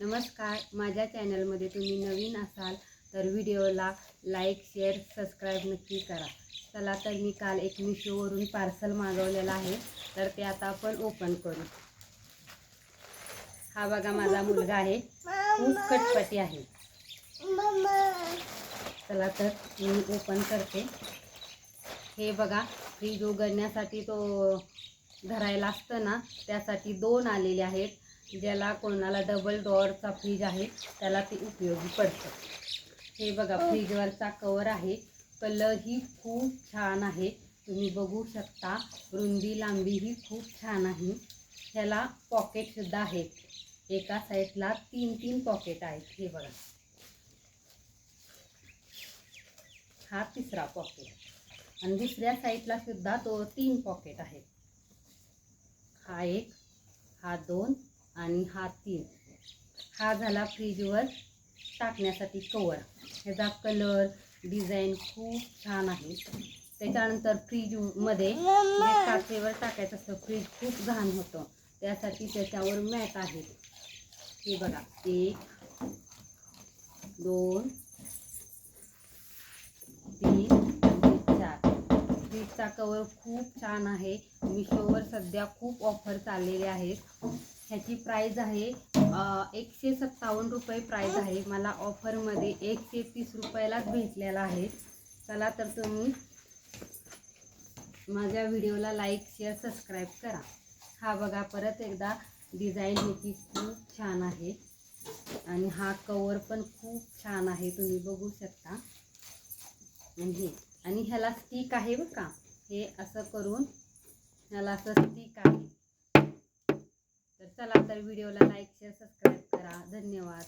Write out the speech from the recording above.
नमस्कार. माझ्या चॅनलमध्ये तुम्ही नवीन असाल तर व्हिडिओला लाईक शेअर सबस्क्राईब नक्की करा. चला तर मी काल एक मिशोवरून पार्सल मागवलेलं आहे. तर ते आता आपण ओपन करू. हा बघा माझा मुलगा आहे. खूप कटपटी आहे. चला तर मी ओपन करते. हे बघा फ्रीज उघडण्यासाठी तो धरायला असतं ना त्यासाठी दोन आलेले आहेत. ज्याला कोणाला डबल डोअरचा फ्रीज आहे त्याला ते उपयोगी पडतं. हे बघा फ्रीजवरचा कवर आहे. कलर ही खूप छान आहे. तुम्ही बघू शकता रुंदी लांबी ही खूप छान आहे. ह्याला पॉकेटसुद्धा आहेत. एका साईडला तीन तीन पॉकेट आहेत. हे बघा. हा तिसरा पॉकेट आणि दुसऱ्या साईडला सुद्धा तो तीन पॉकेट आहेत. हा एक हा दोन आणि हा तीन हा झाला फ्रीजवर टाकण्यासाठी कवर. ह्याचा कलर डिझाईन खूप छान आहे. त्याच्यानंतर फ्रीजमध्ये काचेवर टाकायचं असतं फ्रीज खूप घाण होतं. त्यासाठी त्याच्यावर मॅट आहे. हे बघा. एक दोन तीन आणि चार हा कवर खूप छान आहे. मिशोवर सध्या खूप ऑफर चाललेले आहेत. ह्याची प्राईज आहे एकशे सत्तावन्न रुपये प्राईज आहे. मला ऑफरमध्ये एकशे तीस रुपयालाच भेटलेला आहे. चला तर तुम्ही माझ्या व्हिडिओला लाईक शेअर सबस्क्राईब करा. हा बघा परत एकदा डिझाईन ह्याची खूप छान आहे. आणि हा कवर पण खूप छान आहे. तुम्ही बघू शकता. आणि हे आणि ह्याला स्टिक आहे बघा हे असं करून ह्याला असं स्टिक आहे तर चला तर व्हिडिओला लाईक शेअर सबस्क्राईब करा. धन्यवाद.